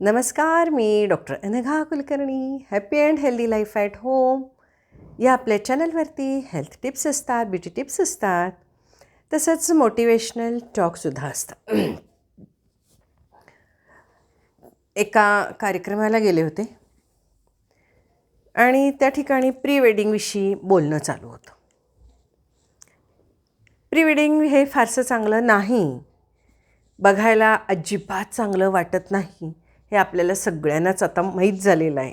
नमस्कार मी doctor Anagha Kulkarni. Happy and healthy life at home या आपल्या चॅनलवरती हेल्थ टिप्स असतात ब्युटी टिप्स असतात. तसंच मोटिवेशनल टॉकसुद्धा असतात. एका कार्यक्रमाला गेले होते. आणि त्या ठिकाणी प्री वेडिंगविषयी बोलणं चालू होतं. प्री वेडिंग हे फारसं चांगलं नाही. बघायला अजिबात चांगलं वाटत नाही. हे आपल्याला सगळ्यांनाच आता माहीत झालेलं आहे.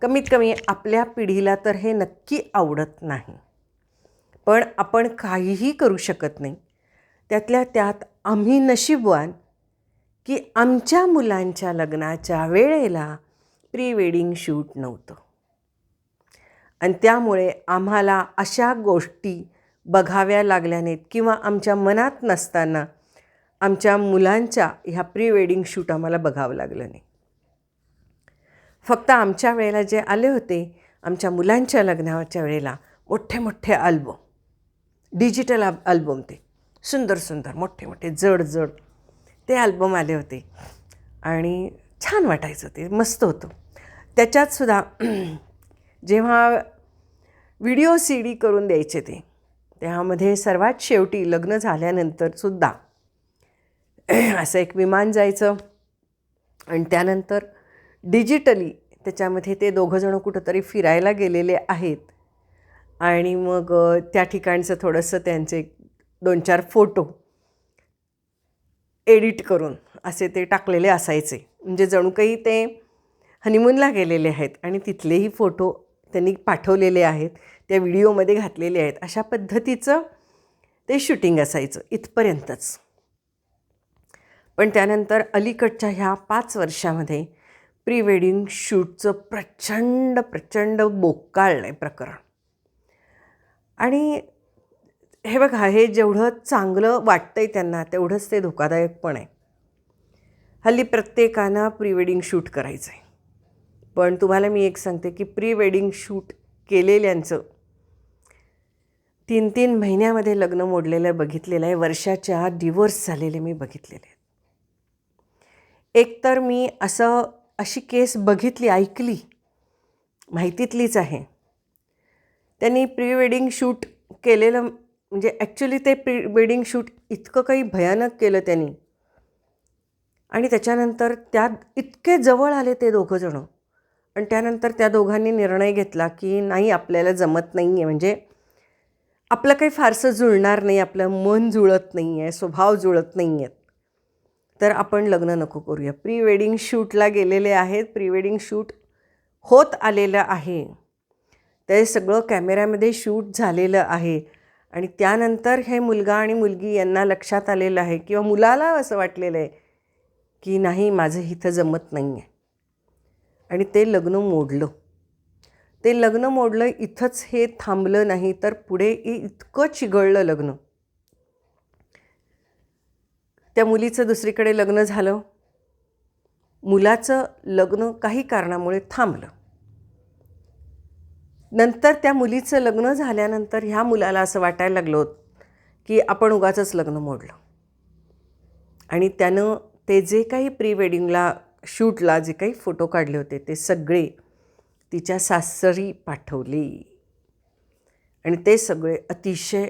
कमीत कमी आपल्या पिढीला तर हे नक्की आवडत नाही. पण आपण काहीही करू शकत नाही. त्यातल्या त्यात आम्ही नशीबवान की आमच्या मुलांच्या लग्नाच्या वेळेला प्री वेडिंग शूट नव्हतं. आणि त्यामुळे आम्हाला अशा गोष्टी बघाव्या लागल्या नाहीत किंवा आमच्या मनात नसताना आमच्या मुलांच्या ह्या प्री वेडिंग शूट आम्हाला बघावं लागलं नाही. फक्त आमच्या वेळेला जे आले होते आमच्या मुलांच्या लग्नाच्या वेळेला मोठे मोठे अल्बम डिजिटल अल्बम ते. सुंदर सुंदर मोठे मोठे जड जड ते अल्बम आले होते. आणि छान वाटायचं ते मस्त होतं. त्याच्यातसुद्धा जेव्हा व्हिडिओ सी डी करून द्यायचे ते त्यामध्ये सर्वात शेवटी लग्न झाल्यानंतरसुद्धा असं एक विमान जायचं. आणि त्यानंतर डिजिटली त्याच्यामध्ये ते दोघंजणं कुठंतरी फिरायला गेलेले आहेत. आणि मग त्या ठिकाणचं थोडंसं त्यांचे दोन चार फोटो एडिट करून असे ते टाकलेले असायचे. म्हणजे जणू काही ते हनीमूनला गेलेले आहेत आणि तिथलेही फोटो त्यांनी पाठवलेले आहेत त्या व्हिडिओमध्ये घातलेले आहेत. अशा पद्धतीचं ते शूटिंग असायचं इथपर्यंतच. पण त्यानंतर अलीकडच्या ह्या पाच वर्षामध्ये प्री वेडिंग शूटचं प्रचंड प्रचंड बोकाळलं आहे प्रकरण. आणि हे बघा हे जेवढं चांगलं वाटतं आहे त्यांना तेवढंच ते धोकादायक पण आहे. हल्ली प्रत्येकानं प्री वेडिंग शूट करायचं आहे पण तुम्हाला मी एक सांगते की प्री वेडिंग शूट केलेल्यांचं तीन तीन महिन्यामध्ये लग्न मोडलेलं बघितलेलं आहे. वर्षाच्या डिवोर्स झालेले मी बघितलेले आहेत. एकतर मी असं अशी केस बघितली ऐकली. माहितीतलीच आहे. त्यांनी प्री वेडिंग शूट केलेलं म्हणजे ॲक्च्युली ते प्री वेडिंग शूट इतकं काही भयानक केलं त्यांनी. आणि त्याच्यानंतर त्या इतके जवळ आले ते दोघंजणं आणि त्यानंतर त्या दोघांनी निर्णय घेतला की नाही आपल्याला जमत नाही आहे म्हणजे आपलं काही फारसं जुळणार नाही आपलं मन जुळत नाही आहे स्वभाव जुळत नाही आहेत तर आपण लग्न नको करूया. प्री वेडिंग शूटला गेलेले आहेत. प्री वेडिंग शूट होत आलेलं आहे. ते सगळं कॅमेऱ्यामध्ये शूट झालेलं आहे. आणि त्यानंतर हे मुलगा आणि मुलगी यांना लक्षात आलेलं आहे किंवा मुलाला असं वाटलेलं आहे की नाही माझं इथं जमत नाही आहे आणि ते लग्न मोडलं. ते लग्न मोडलं इथंच हे थांबलं नाही तर पुढे इतकं चिघळलं लग्न. त्या मुलीचं दुसरीकडे लग्न झालं. मुलाचं लग्न काही कारणामुळे थांबलं. नंतर त्या मुलीचं लग्न झाल्यानंतर ह्या मुलाला असं वाटायला लागलो की आपण उगाचंच लग्न मोडलं. आणि त्यानं ते जे काही प्री वेडिंगला शूटला जे काही फोटो काढले होते ते सगळे तिच्या सासरी पाठवले. आणि ते सगळे अतिशय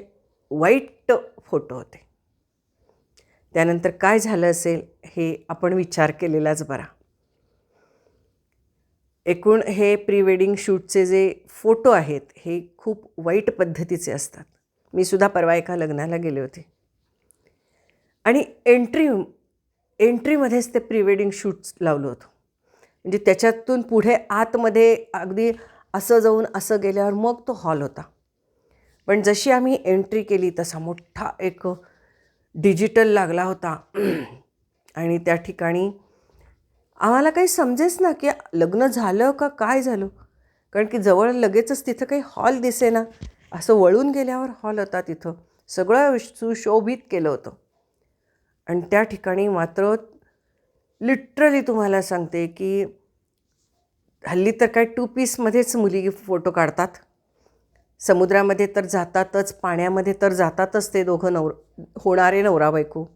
वाईट फोटो होते. त्यानंतर काय झालं असेल हे आपण विचार केलेलाच बरा. एकूण हे प्री वेडिंग शूटचे जे फोटो आहेत हे खूप वाईट पद्धतीचे असतात. मी सुद्धा परवा एका लग्नाला गेले होते. आणि एंट्री एंट्रीमध्येच ते प्री वेडिंग शूट्स लावलं होतं. म्हणजे त्याच्यातून पुढे आतमध्ये अगदी असं जाऊन असं गेल्यावर मग तो हॉल होता. पण जशी आम्ही एंट्री केली तसा मोठा एक डिजिटल लागला होता. आणि त्या ठिकाणी आम्हाला काही समजेच ना की लग्न झालं का काय झालं? कारण की जवळ लगेचच तिथं काही हॉल दिसे ना असं वळून गेल्यावर हॉल होता तिथं. सगळं सुशोभित केलं होतं. आणि त्या ठिकाणी मात्र लिटरली तुम्हाला सांगते की हल्ली तर काय टू पीसमध्येच मुली फोटो काढतात. समुद्रामध्ये तर जातातच पाण्यामध्ये तर जातातच ते दोघं नवर होणारे नवरा बायको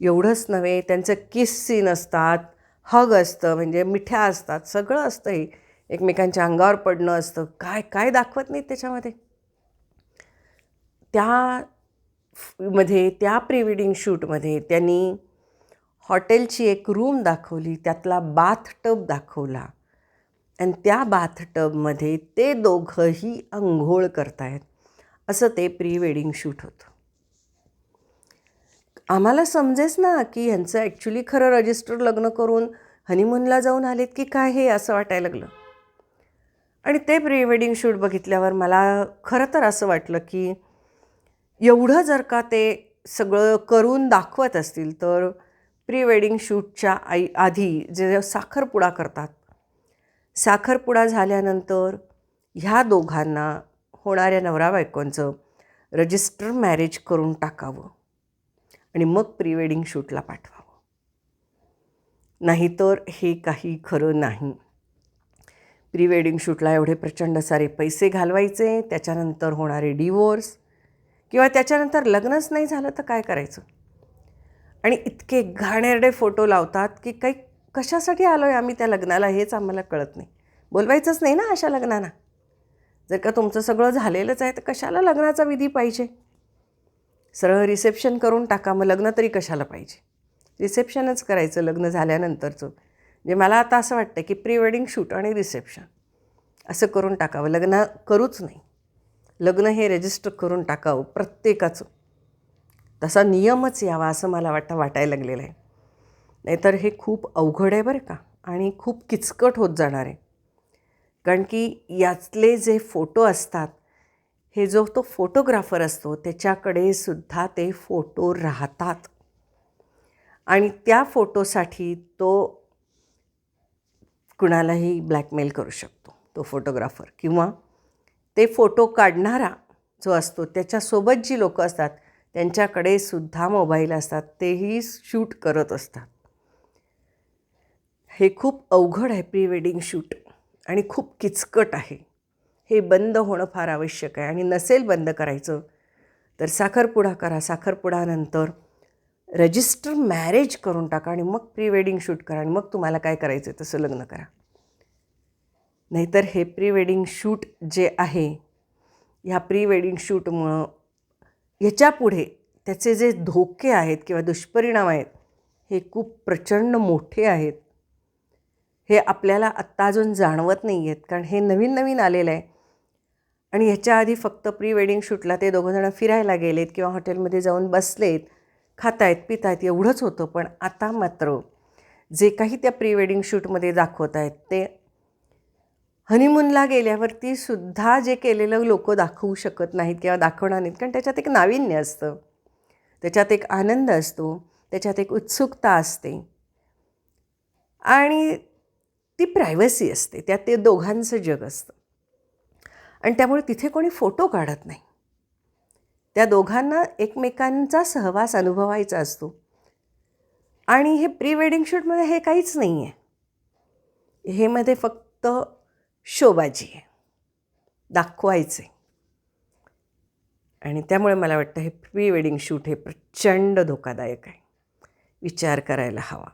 एवढंच नव्हे त्यांचं किस सीन असतात हग असतं म्हणजे मिठ्या असतात सगळं असतं हे. एकमेकांच्या अंगावर पडणं असतं. काय काय दाखवत नाहीत त्याच्यामध्ये? त्या मध्ये त्या प्री वेडिंग शूटमध्ये त्यांनी हॉटेलची एक रूम दाखवली त्यातला बाथ टब दाखवला. आणि त्या बाथटबमध्ये ते दोघंही अंघोळ करतायत. असं ते प्री वेडिंग शूट होतं. आम्हाला समजेच ना की ह्यांचं ॲक्च्युली खरं रजिस्टर लग्न करून हनीमूनला जाऊन आलेत की काय हे असं वाटायला लागलं. आणि ते प्री वेडिंग शूट बघितल्यावर मला खरं तर असं वाटलं की एवढं जर का ते सगळं करून दाखवत असतील तर प्री वेडिंग शूटच्या आई आधी जे साखरपुडा करतात साखरपुडा झाल्यानंतर ह्या दोघांना होणाऱ्या नवरा बायकोंचं रजिस्टर मॅरेज करून टाकावं आणि मग प्री वेडिंग शूटला पाठवावं. नाहीतर हे काही खरं नाही. प्री वेडिंग शूटला एवढे प्रचंड सारे पैसे घालवायचे त्याच्यानंतर होणारे डिवोर्स किंवा त्याच्यानंतर लग्नच नाही झालं तर काय करायचं? आणि इतके घाणेरडे फोटो लावतात की काही कशासाठी आलो आहे आम्ही त्या लग्नाला हेच आम्हाला कळत नाही. बोलवायचंच नाही ना अशा लग्नांना जर का तुमचं सगळं झालेलंच आहे तर कशाला लग्नाचा विधी पाहिजे? सरळ रिसेप्शन करून टाका मग लग्न तरी कशाला पाहिजे? रिसेप्शनच करायचं लग्न झाल्यानंतरचं. म्हणजे मला आता असं वाटतं की प्री वेडिंग शूट आणि रिसेप्शन असं करून टाकावं. लग्न करूच नाही. लग्न हे रजिस्टर करून टाकावं प्रत्येकाचं. तसा नियमच यावा असं मला वाटतं वाटायला लागलेलं आहे. नाहीतर हे खूप अवघड आहे बरं का आणि खूप किचकट होत जाणार आहे. कारण की यातले जे फोटो असतात हे जो तो फोटोग्राफर असतो त्याच्याकडे सुद्धा ते फोटो राहतात. आणि त्या फोटोसाठी तो कुणालाही ब्लॅकमेल करू शकतो तो फोटोग्राफर. किंवा ते फोटो काढणारा जो असतो त्याच्यासोबत जी लोकं असतात त्यांच्याकडे सुद्धा मोबाईल असतात तेही शूट करत असतात. हे खूप अवघड आहे प्री वेडिंग शूट आणि खूप किचकट आहे. हे बंद होणं फार आवश्यक आहे आणि नसेल बंद करायचं तर साखरपुडा करा. साखरपुडानंतर रजिस्टर मॅरेज करून टाका आणि मग प्री वेडिंग शूट करा आणि मग तुम्हाला काय करायचं आहे तसं लग्न करा. नाहीतर हे प्री वेडिंग शूट जे आहे ह्या प्री वेडिंग शूटमुळं ह्याच्यापुढे त्याचे जे धोके आहेत किंवा दुष्परिणाम आहेत हे खूप प्रचंड मोठे आहेत. हे आपल्याला आत्ता अजून जाणवत नाही आहेत कारण हे नवीन नवीन आलेलं आहे. आणि ह्याच्या आधी फक्त प्री वेडिंग शूटला ते दोघंजणं फिरायला गेलेत किंवा हॉटेलमध्ये जाऊन बसलेत खातायत पितायत एवढंच होतं. पण आता मात्र जे काही त्या प्री वेडिंग शूटमध्ये दाखवत आहेत ते हनीमूनला गेल्यावरती सुद्धा जे केलेलं लोक दाखवू शकत नाहीत किंवा दाखवणार नाहीत कारण त्याच्यात एक नाविन्य असतं. त्याच्यात एक आनंद असतो त्याच्यात एक उत्सुकता असते. आणि ती प्रायव्हसी असते. त्यात ते दोघांचं जग असतं. आणि त्यामुळे तिथे कोणी फोटो काढत नाही. त्या दोघांना एकमेकांचा सहवास अनुभवायचा असतो. आणि हे प्री वेडिंग शूटमध्ये हे काहीच नाही आहे हे मध्ये फक्त शोबाजी आहे. दाखवायचे. आणि त्यामुळे मला वाटतं हे प्री वेडिंग शूट हे प्रचंड धोकादायक आहे. विचार करायला हवा.